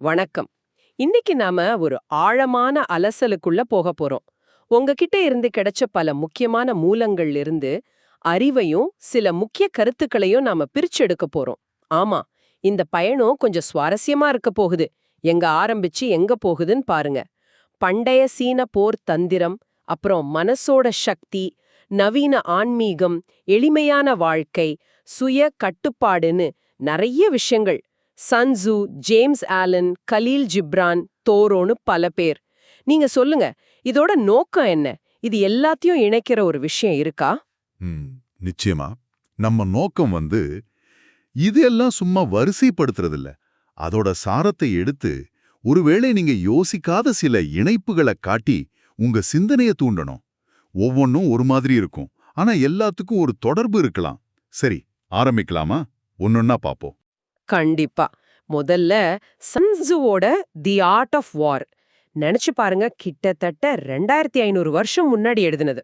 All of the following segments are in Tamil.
வணக்கம். இன்னைக்கு நாம ஒரு ஆழமான அலசலுக்குள்ள போக போறோம். உங்ககிட்ட இருந்து கிடைச்ச பல முக்கியமான மூலங்கள்ல இருந்து அறிவையும் சில முக்கிய கருத்துக்களையும் நாம பிரிச்செடுக்க போறோம். ஆமா இந்த பயணம் கொஞ்சம் சுவாரஸ்யமா இருக்க போகுது. எங்க ஆரம்பிச்சு எங்க போகுதுன்னு பாருங்க. பண்டைய சீன போர் தந்திரம் அப்புறம் மனசோட சக்தி நவீன ஆன்மீகம் எளிமையான வாழ்க்கை சுய கட்டுப்பாடுன்னு நிறைய விஷயங்கள். Sun Tzu James Allen Khalil Gibran தோரோன்னு பல பேர். நீங்க சொல்லுங்க இதோட நோக்கம் என்ன? இது எல்லாத்தையும் இணைக்கிற ஒரு விஷயம் இருக்கா? நிச்சயமா. நம்ம நோக்கம் வந்து இதெல்லாம் சும்மா வரிசைப்படுத்துறதில்ல. அதோட சாரத்தை எடுத்து ஒருவேளை நீங்க யோசிக்காத சில இணைப்புகளை காட்டி உங்க சிந்தனைய தூண்டணும். ஒவ்வொன்றும் ஒரு மாதிரி இருக்கும். ஆனா எல்லாத்துக்கும் ஒரு தொடர்பு இருக்கலாம். சரி ஆரம்பிக்கலாமா? ஒன்னொன்னா பாப்போம். கண்டிப்பா. முதல்ல சன்சுவோட தி ஆர்ட் ஆஃப் வார். நினைச்சு பாருங்க கிட்டத்தட்ட ரெண்டாயிரத்தி ஐநூறு வருஷம் முன்னாடி எழுதினது.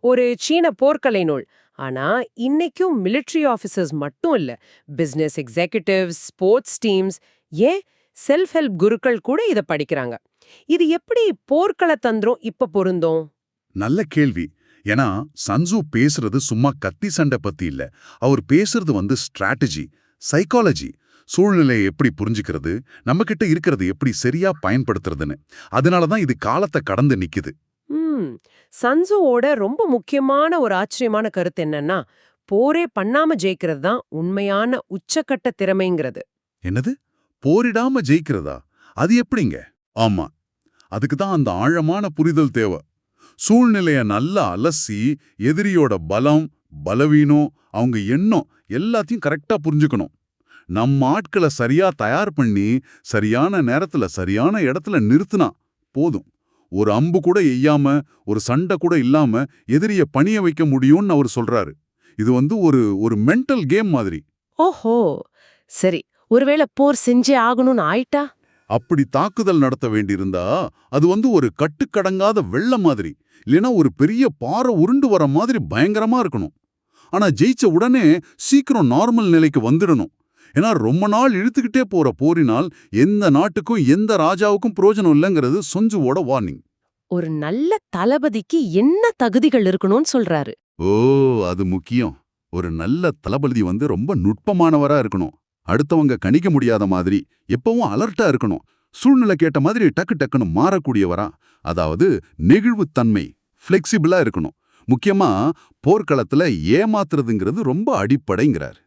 ஒரு சீன போர்க்கலை நூல். ஆனா இன்னைக்கும் மிலிட்ரி ஆஃபீஸர்ஸ் மட்டும் இல்ல பிசினஸ் எக்ஸிகியூட்டிவ்ஸ் ஸ்போர்ட்ஸ் டீம்ஸ் ஏன் செல்ஃப் ஹெல்ப் குருக்கள் கூட இத படிக்கிறாங்க. இது எப்படி போர்க்கள தந்திரம் இப்ப பொருந்தும்? நல்ல கேள்வி. ஏன்னா சன்சு பேசுறது சும்மா கத்தி சண்டை பத்தி இல்ல. அவர் பேசுறது வந்து ஸ்ட்ராட்டஜி சைக்காலஜி சூழ்நிலையை எப்படி புரிஞ்சுக்கிறது நம்ம கிட்ட இருக்கிறது எப்படி சரியா பயன்படுத்துறதுன்னு. அதனால தான் இது காலத்தை கடந்து நிக்குது. ம். சன்சுவோட ரொம்ப முக்கியமான ஒரு ஆச்சரியமான கருத்து என்னன்னா போரே பண்ணாம ஜெயிக்கிறது தான் உண்மையான உச்சக்கட்ட திறமைங்கிறது. என்னது? போரிடாம ஜெயிக்கிறதா? அது எப்படிங்க? ஆமா. அதுக்கு தான் அந்த ஆழமான புரிதல் தேவை. சூழ்நிலைய நல்லா அலசி எதிரியோட பலம் பலவீனம் அவங்க எண்ணம் எல்லாத்தையும் கரெக்டா புரிஞ்சுக்கணும். நம்ம ஆட்களை சரியா தயார் பண்ணி சரியான நேரத்துல சரியான இடத்துல நிறுத்தினா போதும். ஒரு அம்பு கூட எய்யாம ஒரு சண்டை கூட இல்லாம எதிரிய பணிய வைக்க முடியும்னு அவர் சொல்றாரு. இது வந்து ஒரு ஒரு மென்டல் கேம் மாதிரி. ஓஹோ! சரி ஒருவேளை போர் செஞ்சே ஆகணும்னு ஆயிட்டா? அப்படி தாக்குதல் நடத்த வேண்டியிருந்தா அது வந்து ஒரு கட்டுக்கடங்காத வெள்ளம் மாதிரி. இல்லைன்னா ஒரு பெரிய பாறை உருண்டு வர மாதிரி பயங்கரமா இருக்கணும். ஆனா ஜெயிச்ச உடனே சீக்கிரம் நார்மல் நிலைக்கு வந்துடணும். ஏன்னா ரொம்ப நாள் இழுத்துக்கிட்டே போற போரினால் எந்த நாட்டுக்கும் எந்த ராஜாவுக்கும் பிரயோஜனம் இல்லைங்கிறது சொஞ்சுவோட வார்னிங் ஒரு நல்ல தளபதிக்கு என்ன தகுதிகள் இருக்கணும்னு சொல்றாரு. ஓ அது முக்கியம். ஒரு நல்ல தளபதி வந்து ரொம்ப நுட்பமானவரா இருக்கணும். அடுத்தவங்க கணிக்க முடியாத மாதிரி எப்பவும் அலர்ட்டா இருக்கணும். சூழ்நிலை கேட்ட மாதிரி டக்கு டக்குன்னு மாறக்கூடியவரா. அதாவது நெகிழ்வுத்தன்மை ஃப்ளெக்சிபிளா இருக்கணும். முக்கியமா போர்க்களத்துல ஏமாத்துறதுங்கிறது ரொம்ப அடிப்படைங்கிறார்.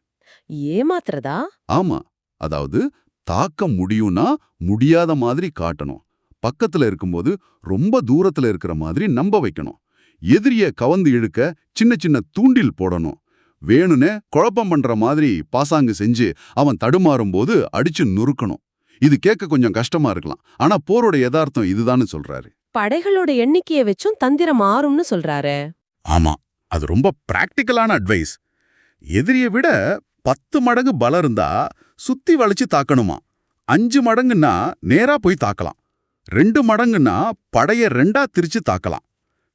ஏமாத்துறதா? ஆமா. அதாவது தாக்க முடியும்னா முடியாத மாதிரி காட்டணும். பக்கத்துல இருக்கும்போது ரொம்ப தூரத்துல இருக்கிற மாதிரி நம்ப வைக்கணும். எதிரிய கவந்து இழுக்க சின்ன சின்ன தூண்டில் போடணும். வேணுனே குழப்பம் பண்ற மாதிரி பாசாங்கு செஞ்சு அவன் தடுமாறும்போது அடிச்சு நுறுக்கணும். இது கேட்க கொஞ்சம் கஷ்டமா இருக்கலாம். ஆனா போரோட யதார்த்தம் இதுதான்னு சொல்றாரு. படைகளோட எண்ணிக்கையை வச்சும் தந்திரம் மாறும்னு சொல்றாரு. ஆமா. அது ரொம்ப பிராக்டிக்கலான அட்வைஸ் எதிரியை விட பத்து மடங்கு பலம் இருந்தா சுத்தி வளைச்சு தாக்கணுமா? அஞ்சு மடங்குன்னா நேரா போய் தாக்கலாம். ரெண்டு மடங்குன்னா படைய ரெண்டா திரிச்சு தாக்கலாம்.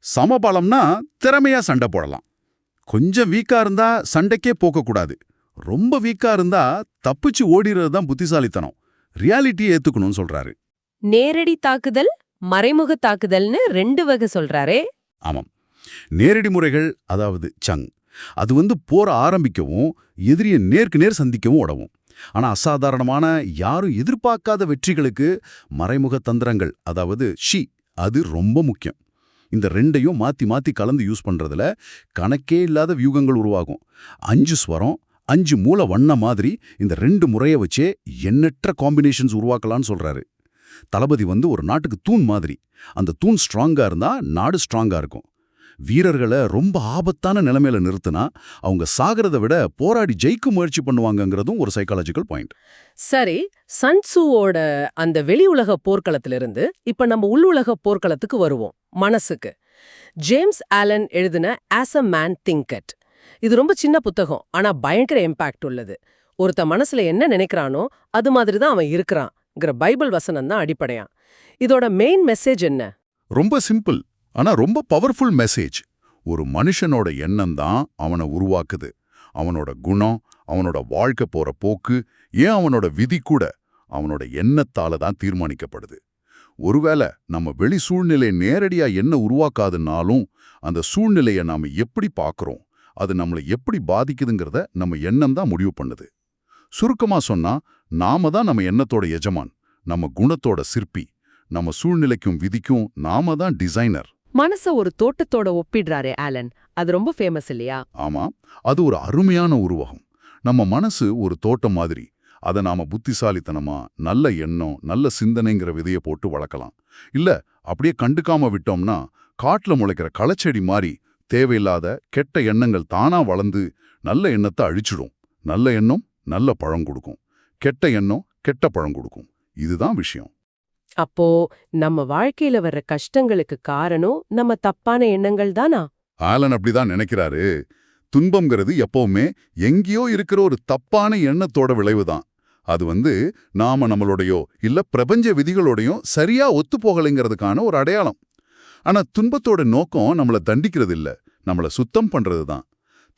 சமபலம்னா திறமையா சண்டை போடலாம். கொஞ்சம் வீக்கா இருந்தா சண்டைக்கே போகக்கூடாது ரொம்ப வீக்கா இருந்தா தப்பிச்சு ஓடிறது தான் புத்திசாலித்தனம். ரியாலிட்டியை ஏத்துக்கணும்னு சொல்றாரு. நேரடி தாக்குதல் மறைமுக தாக்குதல்னு ரெண்டு வகை சொல்றாரே. ஆமாம். நேரடி முறைகள் அதாவது சங் அது வந்து போர ஆரம்பிக்கவும் எதிரியை நேருக்கு நேர் சந்திக்கவும் உடவும் ஆனா அசாதாரணமான யாரும் எதிர்பார்க்காத வெற்றிகளுக்கு மறைமுக தந்திரங்கள் அதாவது ஷி அது ரொம்ப முக்கியம். இந்த ரெண்டையும் மாத்தி மாத்தி கலந்து யூஸ் பண்றதுல கணக்கே இல்லாத வியூகங்கள் உருவாகும். அஞ்சு ஸ்வரம் அஞ்சு மூல வண்ண மாதிரி இந்த ரெண்டு முறையை வச்சே எண்ணற்ற காம்பினேஷன்ஸ் உருவாக்கலாம்னு சொல்றாரு. தளபதி வந்து ஒரு நாட்டுக்கு தூண் மாதிரி அந்த தூண் ஸ்ட்ராங்கா இருந்தா நாடு ஸ்ட்ராங்கா இருக்கும். வீரர்களை ரொம்ப ஆபத்தான நிலைமையில நிறுத்தினா அவங்க சாகிறத விட போராடி ஜெயிக்க முயற்சி பண்ணுவாங்கங்கிறதும் ஒரு சைக்காலஜிக்கல் பாயிண்ட் சரி சன்சுவோட அந்த வெளி உலக போர்க்களத்திலிருந்து இப்ப நம்ம உள் உலக போர்க்களத்துக்கு வருவோம் மனசுக்கு. ஜேம்ஸ் ஆலன் எழுதின ஆஸ் அ மேன் திங்கட் இது ரொம்ப சின்ன புத்தகம் ஆனா பயங்கர இம்பாக்ட் உள்ளது. ஒருத்த மனசுல என்ன நினைக்கிறானோ அது மாதிரி தான் அவன் இருக்கிறான்ங்கிற பைபிள் வசனம் தான் அடிப்படையா இதோட மெயின் மெசேஜ் என்ன? ரொம்ப சிம்பிள் ஆனா ரொம்ப பவர்ஃபுல் மெசேஜ் ஒரு மனுஷனோட எண்ணம் தான் அவனை உருவாக்குது. அவனோட குணம் அவனோட வாழ்க்கை போற போக்கு ஏன் அவனோட விதி கூட அவனோட எண்ணத்தால தான் தீர்மானிக்கப்படுது. ஒருவேளை நம்ம வெளி சூழ்நிலை நேரடியா என்ன உருவாக்காதுனாலும் அந்த சூழ்நிலையை நாம எப்படி பார்க்குறோம் அது நம்மளை எப்படி பாதிக்குதுங்கிறத நம்ம எண்ணம் தான் முடிவு பண்ணுது. சுருக்கமா சொன்னா நாம தான் நம்ம எண்ணத்தோட எஜமான் நம்ம குணத்தோட சிற்பி நம்ம சூழ்நிலைக்கும் விதிக்கும் நாம தான் டிசைனர் மனச ஒரு தோட்டத்தோட ஒப்பிடுறாரே ஆலன். அது ரொம்ப ஃபேமஸ் இல்லையா? ஆமா அது ஒரு அருமையான உருவகம். நம்ம மனசு ஒரு தோட்டம் மாதிரி. அதை நாம புத்திசாலித்தனமா நல்ல எண்ணம் நல்ல சிந்தனைங்கிற விதைய போட்டு வளர்க்கலாம். இல்ல அப்படியே கண்டுக்காம விட்டோம்னா காட்டுல முளைக்கிற களச்செடி மாதிரி தேவையில்லாத கெட்ட எண்ணங்கள் தானா வளர்ந்து நல்ல எண்ணத்தை அழிச்சிடும். நல்ல எண்ணம் நல்ல பழம் கொடுக்கும். கெட்ட எண்ணம் கெட்ட பழம் கொடுக்கும். இதுதான் விஷயம். அப்போ நம்ம வாழ்க்கையில வர்ற கஷ்டங்களுக்கு காரணம் நம்ம தப்பான எண்ணங்கள் தானா? ஆலன் அப்படிதான் நினைக்கிறாரு. துன்பம்ங்கிறது எப்பவுமே எங்கேயோ இருக்கிற ஒரு தப்பான எண்ணத்தோட விளைவுதான். அது வந்து நாம நம்மளோடையோ இல்ல பிரபஞ்ச விதிகளோடையும் சரியா ஒத்து போகலைங்கிறதுக்கான ஒரு அடையாளம். ஆனா துன்பத்தோட நோக்கம் நம்மள தண்டிக்கிறது இல்ல நம்மள சுத்தம் பண்றது தான்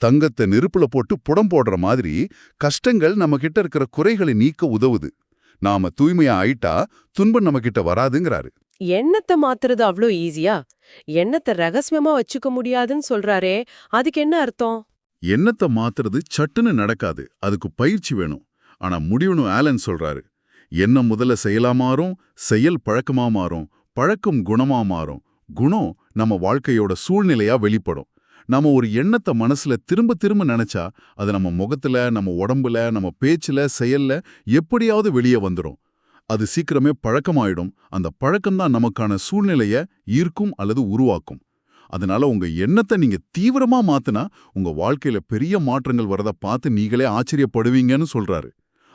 தங்கத்தை நெருப்புல போட்டு புடம் போடுற மாதிரி கஷ்டங்கள் நம்ம கிட்ட இருக்கிற குறைகளை நீக்க உதவுது. நாம தூய்மையா ஆயிட்டா துன்பம் நம்ம கிட்ட வராதுங்கிறாரு. எண்ணத்தை மாத்துறது அவ்ளோ ஈஸியா? எண்ணத்தை ரகசியமா வச்சுக்க முடியாதுன்னு சொல்றாரே அதுக்கு என்ன அர்த்தம்? எண்ணத்தை மாத்துறது சட்டுன்னு நடக்காது அதுக்கு பயிற்சி வேணும். ஆனா முடிவுன்னு ஆலன் சொல்றாரு எண்ணம் முதல்ல செயலா மாறும் செயல் பழக்கமா மாறும் பழக்கம் குணமா மாறும். குணம் நம்ம வாழ்க்கையோட சூழ்நிலையா வெளிப்படும். நாம ஒரு எண்ணத்தை மனசுல திரும்ப திரும்ப நினைச்சா அது நம்ம முகத்துல நம்ம உடம்புல நம்ம பேச்சுல செயல்ல எப்படியாவது வெளியே வந்துடும் அது சீக்கிரமே பழக்கமாயிடும். அந்த பழக்கம்தான் நமக்கான சூழ்நிலைய ஈர்க்கும் அல்லது உருவாக்கும். அதனால உங்க எண்ணத்தை நீங்க தீவிரமா மாத்துனா உங்க வாழ்க்கையில பெரிய மாற்றங்கள் வரதை பார்த்து நீங்களே ஆச்சரியப்படுவீங்கன்னு சொல்றாரு.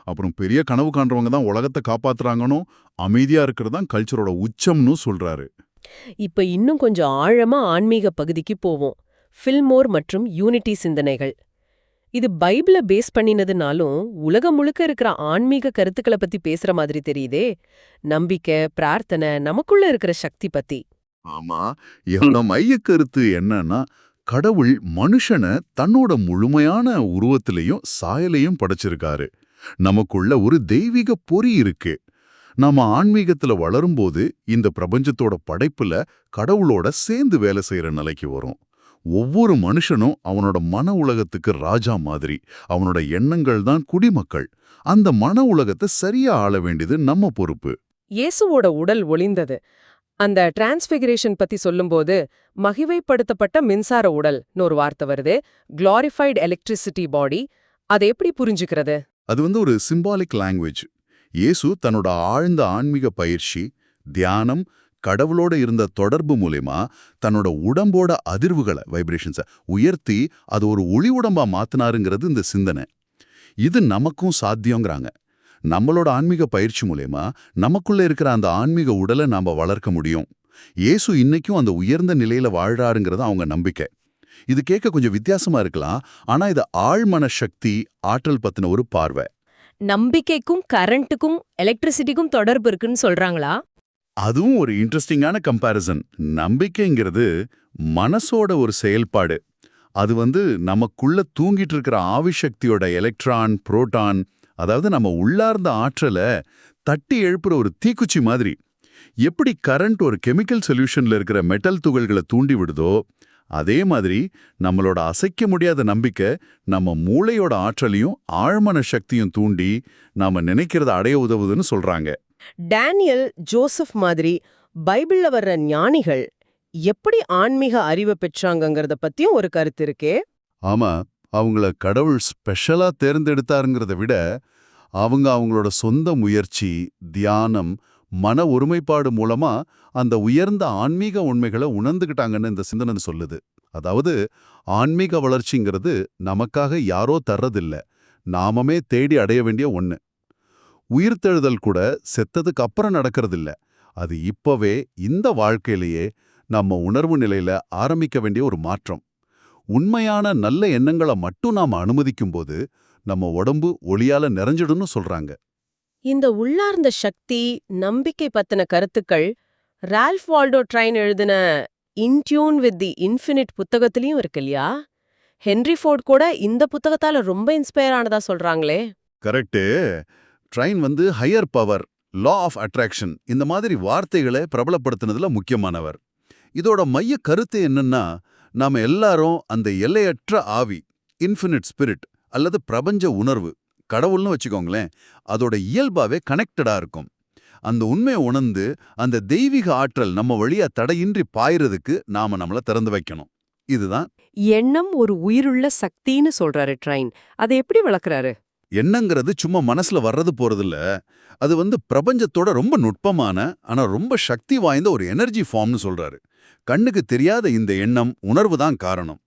அப்புறம் பெரிய கனவு காண்றவங்க தான் உலகத்தை காப்பாத்துறாங்கன்னு அமைதியா இருக்கிறது தான் கல்ச்சரோட உச்சம்னு சொல்றாரு. இப்ப இன்னும் கொஞ்சம் ஆழமா ஆன்மீக பகுதிக்கு போவோம். ஃபில்மோர் மற்றும் யூனிட்டி சிந்தனைகள். இது பைபிள பேஸ் பண்ணினதுனாலும் உலகம் முழுக்க இருக்கிற ஆன்மீக கருத்துக்களை பத்தி பேசுற மாதிரி தெரியுதே. நம்பிக்கை பிரார்த்தனை நமக்குள்ள இருக்கிற சக்தி பத்தி. ஆமா என்னோட மைய கருத்து என்னன்னா கடவுள் மனுஷனை தன்னோட முழுமையான உருவத்திலையும் சாயலையும் படைச்சிருக்காரு. நமக்குள்ள ஒரு தெய்வீக பொறி இருக்கு. நாம ஆன்மீகத்துல வளரும்போது இந்த பிரபஞ்சத்தோட படைப்புல கடவுளோட சேர்ந்து வேலை செய்யற நிலைக்கு வரும். ஒவ்வொரு மனுஷனும் அவனோட மன உலகத்துக்கு ராஜா மாதிரி அவனோட எண்ணங்கள் தான் குடிமக்கள். அந்த மன உலகத்தை சரியா ஆள வேண்டியது நம்ம பொறுப்பு. இயேசுவோட உடல் ஒளிந்தது. அந்த டிரான்ஸ்பிகரேஷன் பத்தி சொல்லும்போது மகிமைப்படுத்தப்பட்ட மின்சார உடல்னு ஒரு வார்த்தை வருது. குளாரிஃபைடு எலக்ட்ரிசிட்டி பாடி அதை எப்படி புரிஞ்சுக்கிறது? அது வந்து ஒரு சிம்பாலிக் லாங்குவேஜ் இயேசு தன்னோட ஆழ்ந்த ஆன்மீக பயிற்சி தியானம் கடவுளோட இருந்த தொடர்பு மூலயமா தன்னோட உடம்போட அதிர்வுகளை வைப்ரேஷன்ஸை உயர்த்தி அது ஒரு ஒளி உடம்பா மாத்தினாருங்கிறது இந்த சிந்தனை. இது நமக்கும் சாத்தியங்கிறாங்க நம்மளோட ஆன்மீக பயிற்சி மூலயமா நமக்குள்ள இருக்கிற அந்த ஆன்மீக உடலை நாம வளர்க்க முடியும். இயேசு இன்னைக்கும் அந்த உயர்ந்த நிலையில வாழ்றாருங்கிறது அவங்க நம்பிக்கை. இது கேட்க கொஞ்சம் வித்தியாசமா இருக்கலாம் ஆனா இது ஆழ்மன சக்தி ஆற்றல் பத்தின ஒரு பார்வை. நம்பிக்கைக்கும் கரண்ட்டுக்கும் எலக்ட்ரிசிட்டிக்கும் தொடர்பு இருக்குன்னு சொல்றாங்களா? அதுவும் ஒரு இன்ட்ரெஸ்டிங்கான கம்பேரிசன் நம்பிக்கைங்கிறது மனசோட ஒரு செயல்பாடு. அது வந்து நமக்குள்ள தூங்கிட்டு இருக்கிற ஆவிசக்தியோட எலக்ட்ரான் புரோட்டான் அதாவது நம்ம உள்ளார்ந்த ஆற்றலை தட்டி எழுப்புற ஒரு தீக்குச்சி மாதிரி. எப்படி கரண்ட் ஒரு கெமிக்கல் சொல்யூஷன்ல இருக்கிற மெட்டல் துகள்களை தூண்டி விடுதோ அதே மாதிரி நம்மளோட அசைக்க முடியாத நம்பிக்கை நம்ம மூளையோட ஆற்றலையும் ஆழ்மன சக்தியும் தூண்டி நாம நினைக்கிறத அடைய உதவுதுன்னு சொல்றாங்க. டேனியல் ஜோசப் மாதிரி பைபிள்ல வர்ற ஞானிகள் எப்படி ஆன்மீக அறிவை பெற்றாங்கங்கறத பத்தியும் ஒரு கருத்து இருக்கே. ஆமா அவங்கள கடவுள் ஸ்பெஷலா தேர்ந்தெடுத்தாருங்கிறத விட அவங்க அவங்களோட சொந்த முயற்சி தியானம் மன ஒருமைப்பாடு மூலமா அந்த உயர்ந்த ஆன்மீக உண்மைகளை உணர்ந்துகிட்டாங்கன்னு இந்த சிந்தனை சொல்லுது. அதாவது ஆன்மீக வளர்ச்சிங்கிறது நமக்காக யாரோ தர்றதில்ல. நாமமே தேடி அடைய வேண்டிய ஒன்று உயிர்த்தெழுதல் கூட செத்ததுக்கு அப்புறம் நடக்கிறதில்ல. அது இப்பவே இந்த வாழ்க்கையிலேயே நம்ம உணர்வு நிலையில ஆரம்பிக்க வேண்டிய ஒரு மாற்றம். உண்மையான நல்ல எண்ணங்களை மட்டும் நாம அனுமதிக்கும்போது நம்ம உடம்பு ஒளியால நிறைஞ்சிடும்னு சொல்றாங்க. இந்த உள்ளார்ந்த சக்தி நம்பிக்கை பத்தின கருத்துக்கள் ரால்ஃப் வால்டோ ட்ரைன் எழுதின இன்டியூன் வித் தி இன்ஃபினிட் புத்தகத்திலயும் இருக்கு இல்லையா? ஹென்ரி ஃபோர்ட் கூட இந்த புத்தகத்தால ரொம்ப இன்ஸ்பயர் ஆனதா சொல்றாங்களே. கரெக்டு ட்ரெயின் வந்து higher power law of attraction இந்த மாதிரி வார்த்தைகளை பிரபலப்படுத்தினதுல முக்கியமானவர். இதோட மைய கருத்து என்னன்னா நாம எல்லாரும் அந்த எல்லையற்ற ஆவி இன்ஃபினிட் ஸ்பிரிட் அல்லது பிரபஞ்ச உணர்வு கடவுள்னு வச்சுக்கோங்களேன் அதோட இயல்பாவே கனெக்டடா இருக்கும். அந்த உண்மையை உணர்ந்து அந்த தெய்வீக ஆற்றல் நம்ம வழியா தடையின்றி பாயறதுக்கு நாம நம்மள திறந்து வைக்கணும். இதுதான். எண்ணம் ஒரு உயிருள்ள சக்தின்னு சொல்றாரு ட்ரைன் அதை எப்படி வளர்க்குறாரு எண்ணங்கிறது சும்மா மனசுல வர்றது போறதில்ல. அது வந்து பிரபஞ்சத்தோட ரொம்ப நுட்பமான ஆனா ரொம்ப சக்தி வாய்ந்த ஒரு எனர்ஜி ஃபார்ம்னு சொல்றாரு. கண்ணுக்கு தெரியாத இந்த எண்ணம் உணர்வு தான் காரணம்.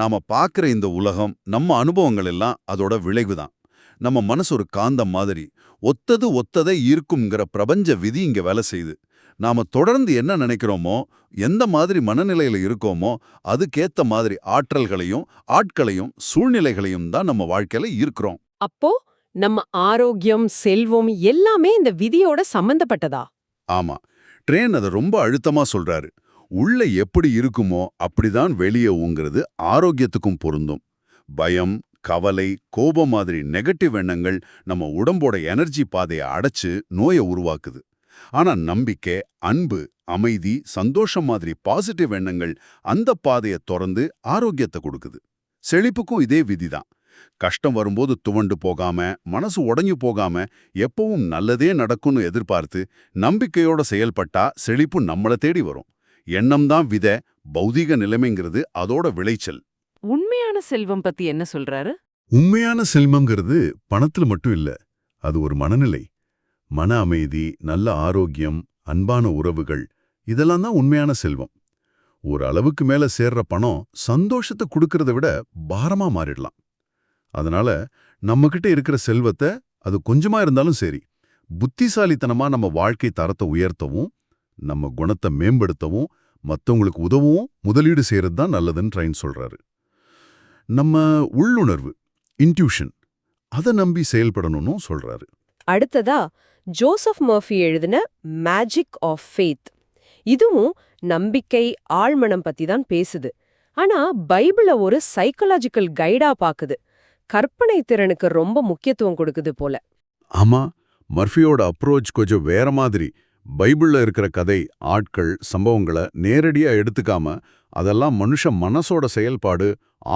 நாம பார்க்குற இந்த உலகம் நம்ம அனுபவங்கள் எல்லாம் அதோட விளைவு தான். நம்ம மனசு ஒரு காந்தம் மாதிரி ஒத்தது ஒத்ததை ஈர்க்கும்ங்கிற பிரபஞ்ச விதி இங்க வேலை செய்யுது. நாம தொடர்ந்து என்ன நினைக்கிறோமோ எந்த மாதிரி மனநிலையில இருக்கோமோ அதுக்கேத்த மாதிரி ஆற்றல்களையும் ஆட்களையும் சூழ்நிலைகளையும் தான் நம்ம வாழ்க்கையில ஈர்க்கிறோம். அப்போ நம்ம ஆரோக்கியம் செல்வம் எல்லாமே இந்த விதியோட சம்பந்தப்பட்டதா? ஆமா. ட்ரெயின் அதை ரொம்ப அழுத்தமா சொல்றாரு. உள்ள எப்படி இருக்குமோ அப்படிதான் வெளியே ஊங்கிறது ஆரோக்கியத்துக்கும் பொருந்தும். பயம் கவலை கோபம் மாதிரி நெகட்டிவ் எண்ணங்கள் நம்ம உடம்போட எனர்ஜி பாதையை அடைச்சு நோயை உருவாக்குது. ஆனா நம்பிக்கை அன்பு அமைதி சந்தோஷம் மாதிரி பாசிட்டிவ் எண்ணங்கள் அந்த பாதையை திறந்து ஆரோக்கியத்தை கொடுக்குது. செழிப்புக்கும் இதே விதிதான். கஷ்டம் வரும்போது துவண்டு போகாம மனசு உடைஞ்சு போகாம எப்பவும் நல்லதே நடக்கும்னு எதிர்பார்த்து நம்பிக்கையோட செயல்பட்டா செழிப்பு நம்மள தேடி வரும். எண்ணம் தான் வித பௌதீக நிலைமைங்கிறது அதோட விளைச்சல். உண்மையான செல்வம் பத்தி என்ன சொல்றாரு? உண்மையான செல்வங்கிறது பணத்துல மட்டும் இல்ல அது ஒரு மனநிலை. மன அமைதி நல்ல ஆரோக்கியம் அன்பான உறவுகள் இதெல்லாம் தான் உண்மையான செல்வம். ஒரு அளவுக்கு மேல சேர்ற பணம் சந்தோஷத்தை கொடுக்கறத விட பாரமா மாறிடலாம். அதனால நம்மகிட்ட இருக்கிற செல்வத்தை அது கொஞ்சமா இருந்தாலும் சரி புத்திசாலித்தனமா நம்ம வாழ்க்கை தரத்தை உயர்த்தவும் நம்ம குணத்தை மேம்படுத்தவும் மத்தவங்களுக்கு உதவும் முதலீடு செய்கிறது தான் நல்லதுன்னு ட்ரைன் சொல்றாரு. நம்ம உள்ளுணர்வு இன்ட்யூஷன் அதை நம்பி செயல்படணும்னு சொல்றாரு. அடுத்ததா ஜோசப் மர்ஃபி எழுதின மேஜிக் ஆஃப் ஃபேத் இதுவும் நம்பிக்கை ஆழ்மனம் பத்தி தான் பேசுது. ஆனா பைபிளை ஒரு சைக்கலாஜிக்கல் கைடா பாக்குது. கற்பனை திறனுக்கு ரொம்ப முக்கியத்துவம் கொடுக்குது போல. ஆமா மர்ஃபியோட அப்ரோச் கொஞ்சம் வேற மாதிரி. பைபிள்ல இருக்கிற கதை ஆட்கள் சம்பவங்களை நேரடியா எடுத்துக்காம அதெல்லாம் மனுஷ மனசோட செயல்பாடு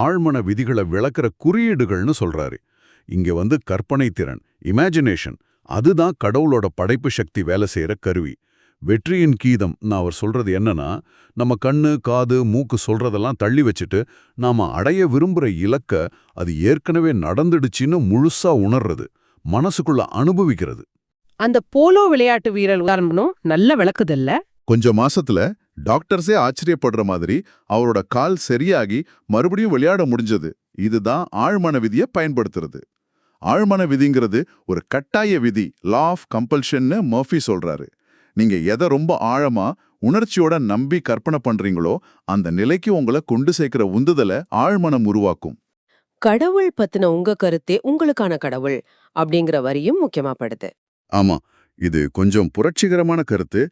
ஆழ்மன விதிகளை விளக்குற குறியீடுகள்னு சொல்றாரு. இங்க வந்து கற்பனை திறன் இமேஜினேஷன் அதுதான் கடவுளோட படைப்பு சக்தி வேலை செய்யற கருவி. வெற்றியின் கீதம். நான் அவர் சொல்றது என்னன்னா நம்ம கண்ணு காது மூக்கு சொல்றதெல்லாம் தள்ளி வச்சுட்டு நாம அடைய விரும்புற இலக்க அது ஏற்கனவே நடந்துடுச்சின்னு முழுசா உணர்றது. மனசுக்குள்ள அனுபவிக்கிறது. அந்த போலோ விளையாட்டு வீரர் உதாரணம் நல்ல விளக்குதல்ல? கொஞ்ச மாசத்துல டாக்டர்ஸே ஆச்சரியப்படுற மாதிரி அவரோட கால் சரியாகி மறுபடியும் விளையாட முடிஞ்சது. இதுதான் ஆழ்மன விதியை பயன்படுத்துறது. ஆழ்மன விதிங்கிறது ஒரு கட்டாய விதி லா ஆஃப் கம்பல்ஷன்னு மர்ஃபி சொல்றாரு. நீங்க எதை ரொம்ப ஆழமா உணர்ச்சியோட நம்பி கற்பனை பண்றீங்களோ அந்த நிலைக்கு உங்களை கொண்டு சேர்க்கிற உந்துதலை ஆழ்மனம் உருவாக்கும். கடவுள் பத்தின உங்க கருத்தே உங்களுக்கான கடவுள் அப்படிங்கிற வரியும் முக்கியமா படுது. ஆமா இது கொஞ்சம் புரட்சிகரமான கருத்து.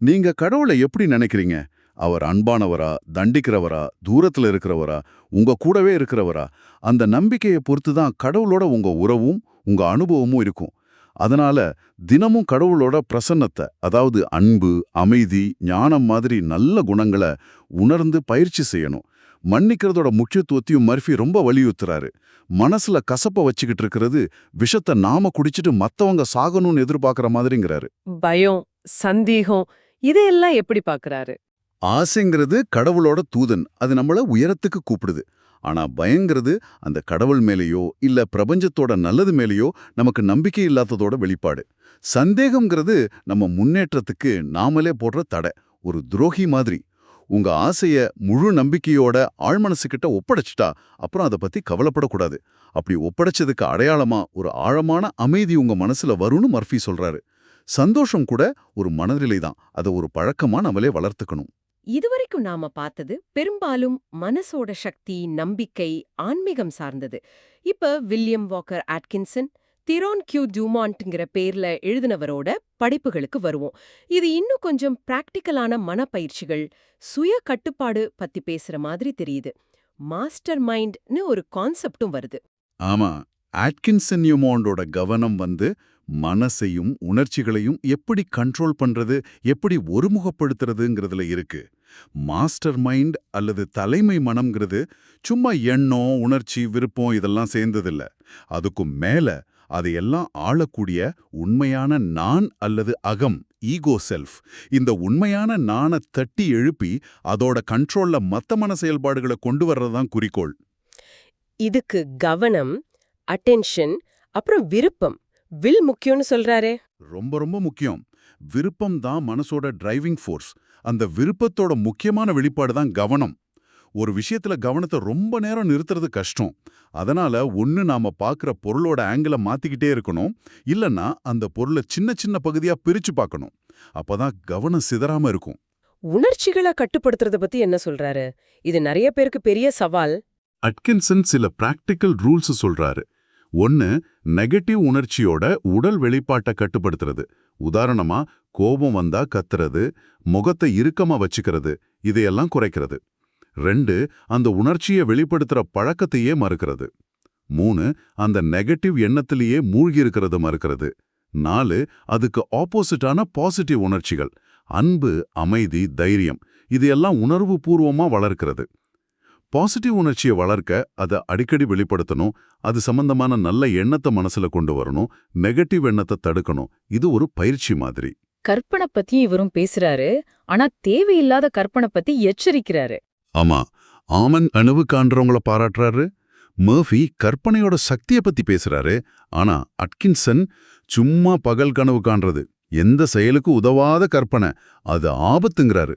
நீங்க கடவுளை எப்படி நினைக்கிறீங்க? அவர் அன்பானவரா தண்டிக்கிறவரா தூரத்துல இருக்கிறவரா உங்க கூடவே இருக்கிறவரா? அந்த நம்பிக்கையை பொறுத்து தான் கடவுளோட உங்க உறவும் உங்க அனுபவமும் இருக்கும். அதனால தினமும் கடவுளோட பிரசன்னத்தை அதாவது அன்பு அமைதி ஞானம் மாதிரி நல்ல குணங்களை உணர்ந்து பயிற்சி செய்யணும். மன்னிக்கிறதோட முக்கியத்துவத்தையும் மர்ஃபி ரொம்ப வலியுறுத்துறாரு. மனசுல கசப்ப வச்சுக்கிட்டு இருக்கிறது விஷத்தை நாம குடிச்சிட்டு மத்தவங்க சாகணும்னு எதிர்பார்க்கற மாதிரிங்கிறாரு. பயம் சந்தேகம் இதையெல்லாம் எப்படி பாக்குறாரு ஆசைங்கிறது கடவுளோட தூதன். அது நம்மள உயரத்துக்கு கூப்பிடுது. ஆனா பயங்கிறது அந்த கடவுள் மேலேயோ இல்ல பிரபஞ்சத்தோட நல்லது மேலேயோ நமக்கு நம்பிக்கை இல்லாததோட வெளிப்பாடு. சந்தேகம்ங்கிறது நம்ம முன்னேற்றத்துக்கு நாமளே போடுற தடை ஒரு துரோகி மாதிரி. உங்க ஆசைய முழு நம்பிக்கையோட ஆழ்மனசுக்கிட்ட ஒப்படைச்சிட்டா அப்புறம் அதை பத்தி கவலைப்படக்கூடாது. அப்படி ஒப்படைச்சதுக்கு அடையாளமா ஒரு ஆழமான அமைதி உங்க மனசுல வரும்னு மர்ஃபி சொல்றாரு. சந்தோஷம் கூட ஒரு மனநிலை தான் அதை ஒரு பழக்கமா நம்மளே வளர்த்துக்கணும். இதுவரைக்கும் நாம பார்த்தது பெரும்பாலும் மனசோட சக்தி நம்பிக்கை ஆன்மீகம் சார்ந்தது. இப்ப William Walker Atkinson Theron Q டூமாண்ட்ங்கிற பேர்ல எழுதினவரோட படைப்புகளுக்கு வருவோம். இது இன்னும் கொஞ்சம் பிராக்டிக்கலான மனப்பயிற்சிகள் சுய கட்டுப்பாடு பத்தி பேசுற மாதிரி தெரியுது. மாஸ்டர் மைண்ட்னு ஒரு கான்செப்டும் வருது. ஆமா ஆட்கின்சன் நியூமோண்டோட கவனம் வந்து மனசையும் உணர்ச்சிகளையும் எப்படி கண்ட்ரோல் பண்றது எப்படி ஒருமுகப்படுத்துறதுங்கிறதுல இருக்கு. மாஸ்டர் மைண்ட் அல்லது தலைமை மனம்ங்கிறது சும்மா எண்ணம் உணர்ச்சி விருப்பம் இதெல்லாம் சேர்ந்ததில்ல. அதுக்கும் மேல அதையெல்லாம் ஆளக்கூடிய உண்மையான நான் அல்லது அகம் ஈகோ செல்ஃப் இந்த உண்மையான நானை தட்டி எழுப்பி அதோட கண்ட்ரோல்ல மத்த மன செயல்பாடுகளை கொண்டு வர்றதுதான் குறிக்கோள். இதுக்கு கவனம் அட்டென்ஷன் அப்புறம் விருப்பம். வில் முக்கியம்னு சொல்றாரே. ரொம்ப ரொம்ப முக்கியம். விருப்பம் தான் மனசோட டிரைவிங் ஃபோர்ஸ் அந்த விருப்பத்தோட முக்கியமான வெளிப்பாடு தான் கவனம். ஒரு விஷயத்துல கவனத்தை ரொம்ப நேரம் நிறுத்துறது கஷ்டம். அதனால ஒன்னு நாம பார்க்குற பொருளோட ஆங்கிளை மாத்திக்கிட்டே இருக்கணும். இல்லைன்னா அந்த பொருளை சின்ன சின்ன பகுதியா பிரிச்சு பார்க்கணும். அப்பதான் கவனம் சிதறாம இருக்கும். உணர்ச்சிகளை கட்டுப்படுத்துறத பத்தி என்ன சொல்றாரு? இது நிறைய பேருக்கு பெரிய சவால். அட்கின்சன் சில பிராக்டிக்கல் ரூல்ஸ் சொல்றாரு. ஒன்னு நெகட்டிவ் உணர்ச்சியோட உடல் வெளிப்பாட்டை கட்டுப்படுத்துறது. உதாரணமா கோபம் வந்தா கத்துறது முகத்தை இறுக்கமா வச்சுக்கிறது இதையெல்லாம் குறைக்கிறது. ரெண்டு அந்த உணர்ச்சியை வெளிப்படுத்துற பழக்கத்தையே மறுக்கிறது. மூணு அந்த நெகட்டிவ் எண்ணத்திலேயே மூழ்கி இருக்கிறது மறுக்கிறது. நாலு அதுக்கு ஆப்போசிட்டான பாசிட்டிவ் உணர்ச்சிகள். அன்பு அமைதி தைரியம் இதையெல்லாம் உணர்வு பூர்வமா வளர்க்கிறது. பாசிட்டிவ் உணர்ச்சியை வளர்க்க அதை அடிக்கடி வெளிப்படுத்தணும். அது சம்பந்தமான நல்ல எண்ணத்தை மனசுல கொண்டு வரணும். நெகட்டிவ் எண்ணத்தை தடுக்கணும். இது ஒரு பயிற்சி மாதிரி. கற்பனை பத்தி இவரும் பேசுறாரு. ஆனா தேவையில்லாத கற்பனை பத்தி எச்சரிக்கிறாரு. ஆமா. ஆமன் அணுவு காண்றவங்கள பாராட்டுறாரு. மர்ஃபி கற்பனையோட சக்தியை பத்தி பேசுறாரு. ஆனா அட்கின்சன் சும்மா பகல் கனவு காண்றது. எந்த செயலுக்கு உதவாத கற்பனை. அது ஆபத்துங்கிறாரு.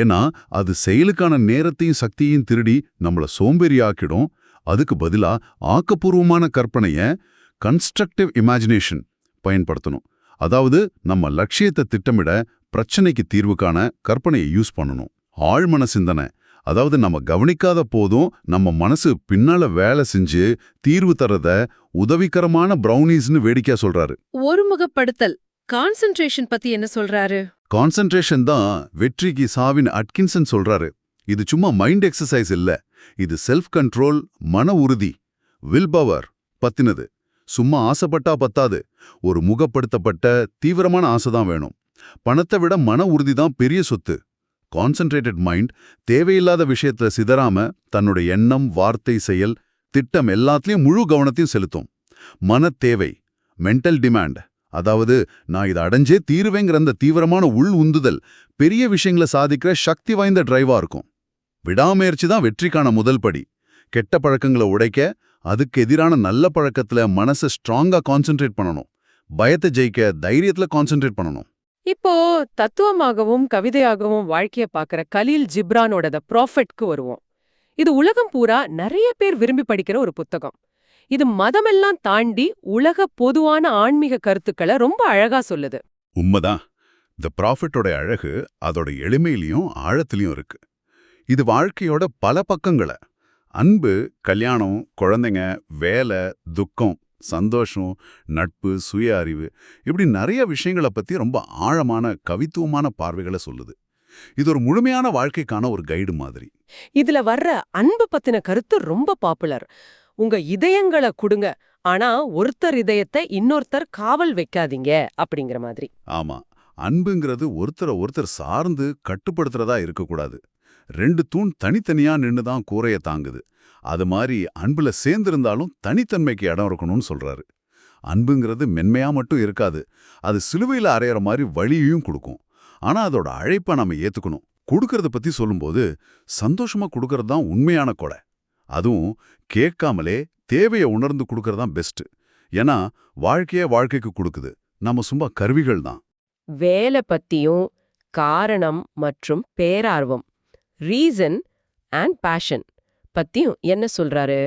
ஏன்னா அது செயலுக்கான நேரத்தையும் சக்தியையும் திருடி நம்மள சோம்பேறி ஆக்கிடும் அதுக்கு பதிலா ஆக்கப்பூர்வமான கற்பனைய கன்ஸ்ட்ரக்டிவ் இமேஜினேஷன் பயன்படுத்தணும். அதாவது நம்ம லட்சியத்தை திட்டமிட பிரச்சனைக்கு தீர்வுக்கான கற்பனையை யூஸ் பண்ணணும். ஆழ்மன சிந்தனை. அதாவது நம்ம கவனிக்காத போதும் நம்ம மனசு பின்னால வேலை செஞ்சு தீர்வு தரத உதவிகரமான பிரௌனீஸ்னு வேடிக்கையா சொல்றாரு. ஒருமுகப்படுத்தல். கான்சென்ட்ரேஷன் பத்தி என்ன சொல்றாரு? கான்சென்ட்ரேஷன் தான் வெற்றிக்கு சாவின் அட்கின்சன் சொல்றாரு. இது சும்மா மைண்ட் எக்ஸசைஸ் இல்ல. இது செல்ஃப் கண்ட்ரோல் மன உறுதி வில் பவர் பத்தினது. சும்மா ஆசைப்பட்டா பத்தாது. ஒரு முகப்படுத்தப்பட்ட தீவிரமான ஆசை தான் வேணும். பணத்தை விட மன உறுதி தான் பெரிய சொத்து. கான்சென்ட்ரேட்டட் மைண்ட் தேவையில்லாத விஷயத்துல சிதறாம தன்னோட எண்ணம் வார்த்தை செயல் திட்டம் எல்லாத்துலயும் முழு கவனத்தையும் செலுத்தும். மன தேவை மென்டல் டிமாண்ட் அதாவது நான் இதை அடைஞ்சே தீருவேங்கிற அந்த தீவிரமான உள் உந்துதல் பெரிய விஷயங்களை சாதிக்கிற சக்தி வாய்ந்த டிரைவா இருக்கும். விடாமுயற்சி தான் வெற்றிக்கான முதல் படி. கெட்ட பழக்கங்களை உடைக்க அதுக்கு எதிரான நல்ல பழக்கத்துல மனசை ஸ்ட்ராங்கா கான்சென்ட்ரேட் பண்ணணும். பயத்தை ஜெயிக்க தைரியத்துல கான்சென்ட்ரேட் பண்ணணும். இப்போ தத்துவமாகவும் கவிதையாகவும் வாழ்க்கைய பாக்குற கலீல் ஜிப்ரானோட த ப்ராஃபெட்க்கு வருவோம். இது உலகம் பூரா நிறைய பேர் விரும்பி படிக்கிற ஒரு புத்தகம். இது மதமெல்லாம் தாண்டி உலக பொதுவான ஆன்மீக கருத்துக்களை ரொம்ப அழகா சொல்லுது. உண்மைதான். த ப்ராஃபிட்டோட அழகு அதோட எளிமையிலையும் ஆழத்திலையும் இருக்கு. இது வாழ்க்கையோட பல பக்கங்களை. அன்பு கல்யாணம் குழந்தைங்க வேலை துக்கம் சந்தோஷம் நட்பு சுய அறிவு இப்படி நிறைய விஷயங்களை பத்தி ரொம்ப ஆழமான கவித்துவமான பார்வைகளை சொல்லுது. இது ஒரு முழுமையான வாழ்க்கைக்கான ஒரு கைடு மாதிரி. இதுல வர்ற அன்பு பத்தின கருத்து ரொம்ப பாப்புலர் உங்க இதயங்களை கொடுங்க. ஆனா ஒருத்தர் இதயத்தை இன்னொருத்தர் காவல் வைக்காதீங்க அப்படிங்கிற மாதிரி. ஆமா. அன்புங்கிறது ஒருத்தரை ஒருத்தர் சார்ந்து கட்டுப்படுத்துறதா இருக்கக்கூடாது. ரெண்டு தூண் தனித்தனியா நின்னு தான் கூரைய தாங்குது. அது மாதிரி அன்புல சேர்ந்திருந்தாலும் தனித்தன்மைக்கு இடம் இருக்கணும்னு சொல்றாரு. அன்புங்கிறது மென்மையா மட்டும் இருக்காது. அது சிலுவையில அறையிற மாதிரி வழியையும் கொடுக்கும். ஆனா அதோட அழைப்பை நம்ம ஏத்துக்கணும். கொடுக்கறத பத்தி சொல்லும்போது சந்தோஷமா கொடுக்கறது தான் உண்மையான கொடை. அதுவும் கேட்காமலே தேவையை உணர்ந்து கொடுக்கறது தான் பெஸ்ட் ஏன்னா வாழ்க்கையே வாழ்க்கைக்கு கொடுக்குது. நம்ம சும்மா கருவிகள் தான். வேலை பத்தியும் காரணம் மற்றும் பேரார்வம் ரீசன் அண்ட் பேஷன் பத்தியும் என்ன சொல்றாரு?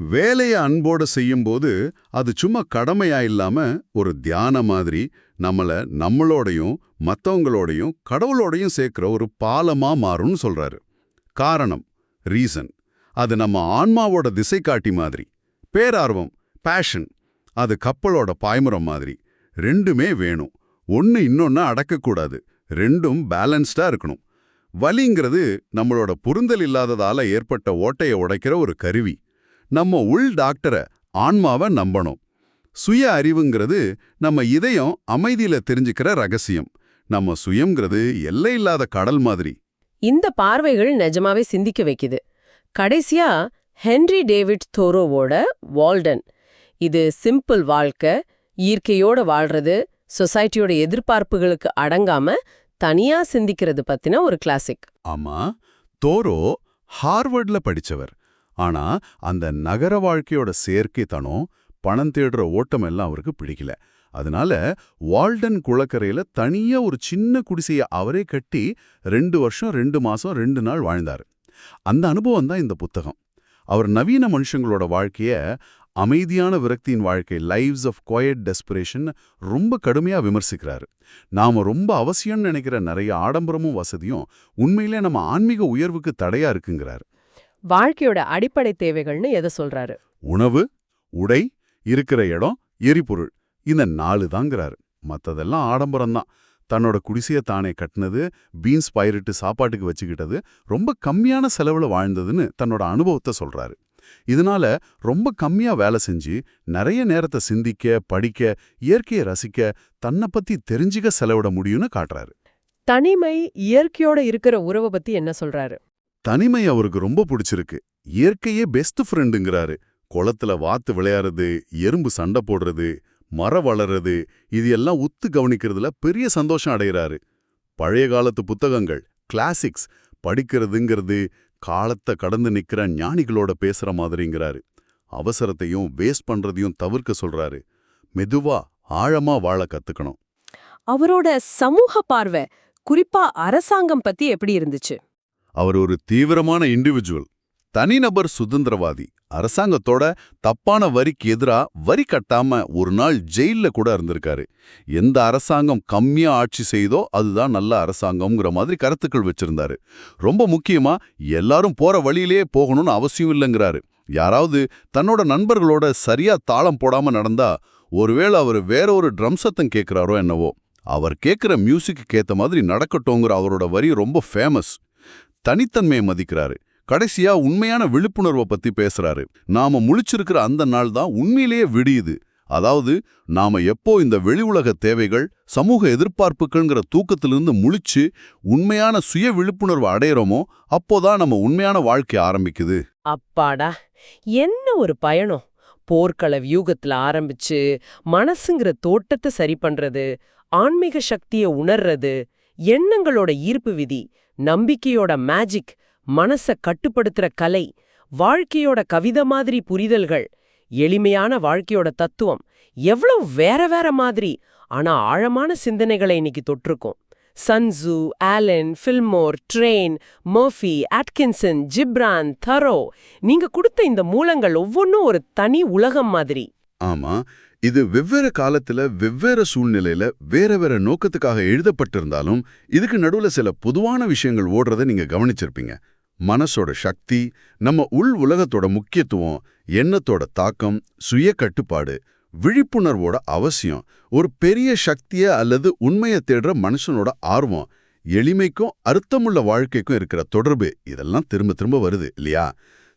வேலையை அன்போட செய்யும்போது அது சும்மா கடமையா இல்லாம ஒரு தியான மாதிரி நம்மள நம்மளோடையும் மத்தவங்களோடையும் கடவுளோடையும் சேர்க்கிற ஒரு பாலமா மாறும்னு சொல்றாரு. காரணம் ரீசன் அது நம்ம ஆன்மாவோட திசை காட்டி மாதிரி. பேரார்வம் பேஷன் அது கப்பலோட பாய்மரம் மாதிரி. ரெண்டுமே வேணும். ஒன்று இன்னொன்று அடக்கக்கூடாது. ரெண்டும் பேலன்ஸ்டா இருக்கணும். வலிங்கிறது நம்மளோட புரிந்தல் இல்லாததால ஏற்பட்ட ஓட்டைய உடைக்கிற ஒரு கருவி. நம்ம உள் டாக்டரை ஆன்மாவை நம்பணும். சுய அறிவுங்கிறது நம்ம இதயம் அமைதியில தெரிஞ்சுக்கிற ரகசியம். நம்ம சுயம்ங்கிறது எல்லையில்லாத கடல் மாதிரி. இந்த பார்வைகள் நிஜமாவே சிந்திக்க வைக்குது. கடைசியா ஹென்ரி டேவிட் தோரோவோட வால்டன். இது சிம்பிள் வாழ்க்கை இயற்கையோட வாழ்றது சொசைட்டியோட எதிர்பார்ப்புகளுக்கு அடங்காம தனியா சிந்திக்கிறது பத்தின ஒரு கிளாசிக் ஆமா தோரோ ஹார்வர்ட்ல படிச்சவர். ஆனா அந்த நகர வாழ்க்கையோட சேர்க்கைத்தனம் பணம் தேடுற ஓட்டம் எல்லாம் அவருக்கு பிடிக்கல. அதனால வால்டன் குளக்கரையில தனியா ஒரு சின்ன குடிசைய அவரே கட்டி ரெண்டு வருஷம் ரெண்டு மாசம் ரெண்டு நாள் வாழ்ந்தாரு. அந்த அனுபவம் தான் இந்த புத்தகம். அவர் நவீன மனுஷங்களோட வாழ்க்கைய அமைதியான விரக்தியின் வாழ்க்கை லைவ்ஸ் ஆஃப் குவயட் டெஸ்பிரேஷன் ரொம்ப கடுமையா விமர்சிக்கிறாரு. நாம ரொம்ப அவசியம்னு நினைக்கிற நிறைய ஆடம்பரமும் வசதியும் உண்மையிலே நம்ம ஆன்மீக உயர்வுக்கு தடையா இருக்குங்கிறார். வாழ்க்கையோட அடிப்படை தேவைகள்னு எதை சொல்றாரு? உணவு உடை இருக்கிற இடம் எரிபொருள். இந்த நாலு தாங்கிறாரு. மத்ததெல்லாம் ஆடம்பரம்தான். தன்னோட குடிசைய தானே கட்டினது பீன்ஸ் பயிரிட்டு சாப்பாட்டுக்கு வச்சுக்கிட்டது ரொம்ப கம்மியான செலவுல வாழ்ந்ததுன்னு தன்னோட அனுபவத்தை சொல்றாரு. இதனால ரொம்ப கம்மியா வேலை செஞ்சு நிறைய நேரத்தை சிந்திக்க படிக்க இயற்கையை ரசிக்க தன்னை பத்தி தெரிஞ்சுக்க செலவிட முடியும்னு காட்டுறாரு. தனிமை இயற்கையோட இருக்கிற உறவை பத்தி என்ன சொல்றாரு? தனிமை அவருக்கு ரொம்ப பிடிச்சிருக்கு. இயற்கையே பெஸ்ட் ஃப்ரெண்டுங்கிறாரு குளத்துல வாத்து விளையாடுறது எறும்பு சண்டை போடுறது மரம் வளர்றது இது எல்லாம் உத்து கவனிக்கிறதுல பெரிய சந்தோஷம் அடைகிறாரு பழைய காலத்து புத்தகங்கள் கிளாசிக்ஸ் படிக்கிறதுங்கிறது காலத்தை கடந்து நிக்கிற ஞானிகளோட பேசுற மாதிரிங்கிறாரு. அவசரத்தையும் வேஸ்ட் பண்றதையும் தவிர்க்க சொல்றாரு. மெதுவா ஆழமா வாழ கத்துக்கணும். அவரோட சமூக பார்வை குறிப்பா அரசாங்கம் பத்தி எப்படி இருந்துச்சு? அவர் ஒரு தீவிரமான இண்டிவிஜுவல் தனிநபர் சுதந்திரவாதி. அரசாங்கத்தோட தப்பான வரிக்கு எதிரா வரி கட்டாம ஒரு நாள் ஜெயில்ல கூட இருந்திருக்காரு. எந்த அரசாங்கம் கம்மியா ஆட்சி செய்தோ அதுதான் நல்ல அரசாங்கம்ங்கிற மாதிரி கருத்துக்கள் வச்சிருந்தாரு. ரொம்ப முக்கியமா எல்லாரும் போற வழியிலேயே போகணும்னு அவசியம் இல்லைங்கிறாரு. யாராவது தன்னோட நண்பர்களோட சரியா தாளம் போடாம நடந்தா ஒருவேளை அவர் வேற ஒரு ட்ரம் சத்தம் கேட்கிறாரோ என்னவோ. அவர் கேட்குற மியூசிக்கு ஏத்த மாதிரி நடக்கட்டோங்கிற அவரோட வரி ரொம்ப ஃபேமஸ். தனித்தன்மையை மதிக்கிறாரு. கடைசியா உண்மையான விழிப்புணர்வை பத்தி பேசுறாரு. நாம முழிச்சிருக்கிற அந்த நாள் தான் உண்மையிலேயே விடியுது. அதாவது நாம எப்போ இந்த வெளி உலக தேவைகள் சமூக எதிர்பார்ப்புகள்ங்கிற தூக்கத்திலிருந்து முழிச்சு உண்மையான சுய விழிப்புணர்வு அடையிறோமோ அப்போதான் நம்ம உண்மையான வாழ்க்கை ஆரம்பிக்குது. அப்பாடா என்ன ஒரு பயணம். போர்க்கள வியூகத்துல ஆரம்பிச்சு மனசுங்கிற தோட்டத்தை சரி பண்றது ஆன்மீக சக்திய உணர்றது எண்ணங்களோட ஈர்ப்பு விதி நம்பிக்கையோட மேஜிக் மனச கட்டுப்படுத்துற கலை வாழ்க்கையோட கவிதை மாதிரி புரிதல்கள் எளிமையான வாழ்க்கையோட தத்துவம் எவ்வளவு வேற வேற மாதிரி ஆனா ஆழமான சிந்தனைகளை இன்னைக்கு தொற்றுக்கும் Sun Tzu Allen Fillmore Trine Murphy Atkinson Gibran Thoreau நீங்க கொடுத்த இந்த மூலங்கள் ஒவ்வொன்றும் ஒரு தனி உலகம் மாதிரி. ஆமா இது வெவ்வேறு காலத்துல வெவ்வேறு சூழ்நிலையில வேற வேற நோக்கத்துக்காக எழுதப்பட்டிருந்தாலும் இதுக்கு நடுவுல சில பொதுவான விஷயங்கள் ஓடுறத நீங்க கவனிச்சிருப்பீங்க. மனசோட சக்தி நம்ம உள் உலகத்தோட முக்கியத்துவம் எண்ணத்தோட தாக்கம் சுய கட்டுப்பாடு விழிப்புணர்வோட அவசியம் ஒரு பெரிய சக்திய அல்லது உண்மையை தேடுற மனுஷனோட ஆர்வம் எளிமைக்கும் அர்த்தமுள்ள வாழ்க்கைக்கும் இருக்கிற தொடர்பு இதெல்லாம் திரும்ப திரும்ப வருது இல்லையா?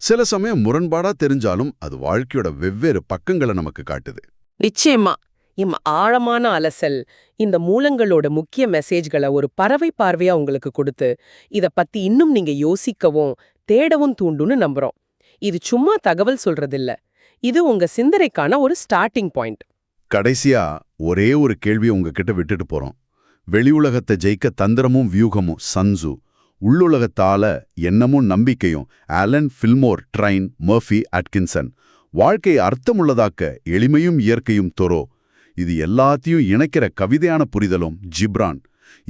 சில சமயம் முரண்பாடா தெரிஞ்சாலும் அது வாழ்க்கையோட வெவ்வேறு பக்கங்களை நமக்கு காட்டுது. நிச்சயமா. இம் ஆழமான அலசல் இந்த மூலங்களோட முக்கிய மெசேஜ்களை ஒரு பறவை பார்வையா உங்களுக்கு கொடுத்து இத பத்தி இன்னும் நீங்க யோசிக்கவும் தேடவும் தூண்டுன்னு நம்புறோம். இது சும்மா தகவல் சொல்றதில்ல. இது உங்க சிந்தனைக்கான ஒரு ஸ்டார்டிங் பாயிண்ட் கடைசியா ஒரே ஒரு கேள்வி உங்ககிட்ட விட்டுட்டு போறோம். வெளி உலகத்தை ஜெயிக்க தந்திரமும் வியூகமும் சன்சு உள்ளுலகத்தால எண்ணமும் நம்பிக்கையும் Allen Fillmore Trine Murphy Atkinson. வாழ்க்கையை அர்த்தமுள்ளதாக்க எளிமையும் இயற்கையும் தொரோ இது எல்லாத்தையும் இணைக்கிற கவிதையான புரிதலும் ஜிப்ரான்.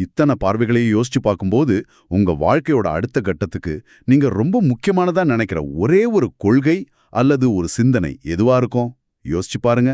இத்தனை பார்வைகளையும் யோசிச்சு பார்க்கும்போது உங்க வாழ்க்கையோட அடுத்த கட்டத்துக்கு நீங்க ரொம்ப முக்கியமானதா நினைக்கிற ஒரே ஒரு கொள்கை அல்லது ஒரு சிந்தனை எதுவா இருக்கும்? யோசிச்சு பாருங்க.